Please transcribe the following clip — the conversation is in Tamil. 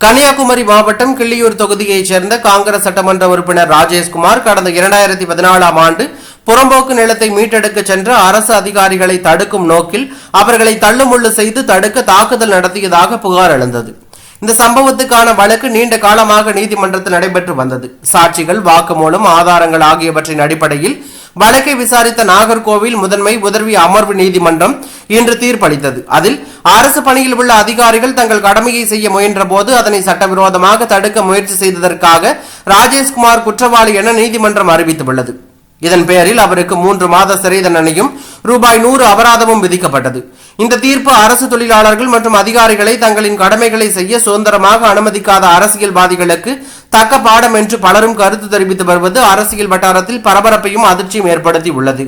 கன்னியாகுமரி மாவட்டம் கிள்ளியூர் தொகுதியைச் சேர்ந்த காங்கிரஸ் சட்டமன்ற உறுப்பினர் ராஜேஷ்குமார் கடந்த இரண்டாயிரத்தி பதினாலாம் ஆண்டு புறம்போக்கு நிலத்தை மீட்டெடுக்க சென்ற அரசு அதிகாரிகளை தடுக்கும் நோக்கில் அவர்களை தள்ளுமுள்ளு செய்து தடுக்க தாக்குதல் நடத்தியதாக புகார் எழுந்தது. இந்த சம்பவத்துக்கான வழக்கு நீண்ட காலமாக நீதிமன்றத்தில் நடைபெற்று வந்தது. சாட்சிகள் வாக்குமூலம் ஆதாரங்கள் ஆகியவற்றின் அடிப்படையில் வழக்கை விசாரித்த நாகர்கோவில் முதன்மை உதவி அமர்வு நீதிமன்றம் இன்று தீர்ப்பளித்தது. அதில் அரசு பணியில் உள்ள அதிகாரிகள் தங்கள் கடமையை செய்ய முயன்ற போது அதனை சட்டவிரோதமாக தடுக்க முயற்சி செய்ததற்காக ராஜேஷ்குமார் குற்றவாளி என நீதிமன்றம் அறிவித்துள்ளது. இதன் பெயரில் அவருக்கு மூன்று மாத சிறை தண்டனையும் ரூபாய் நூறு அபராதமும் விதிக்கப்பட்டது. இந்த தீர்ப்பு அரசு தொழிலாளர்கள் மற்றும் அதிகாரிகளை தங்களின் கடமைகளை செய்ய சுதந்திரமாக அனுமதிக்காத அரசியல்வாதிகளுக்கு தக்க பாடம் என்று பலரும் கருத்து தெரிவித்து வருவது அரசியல் வட்டாரத்தில் பரபரப்பையும் அதிர்ச்சியும் ஏற்படுத்தி உள்ளது.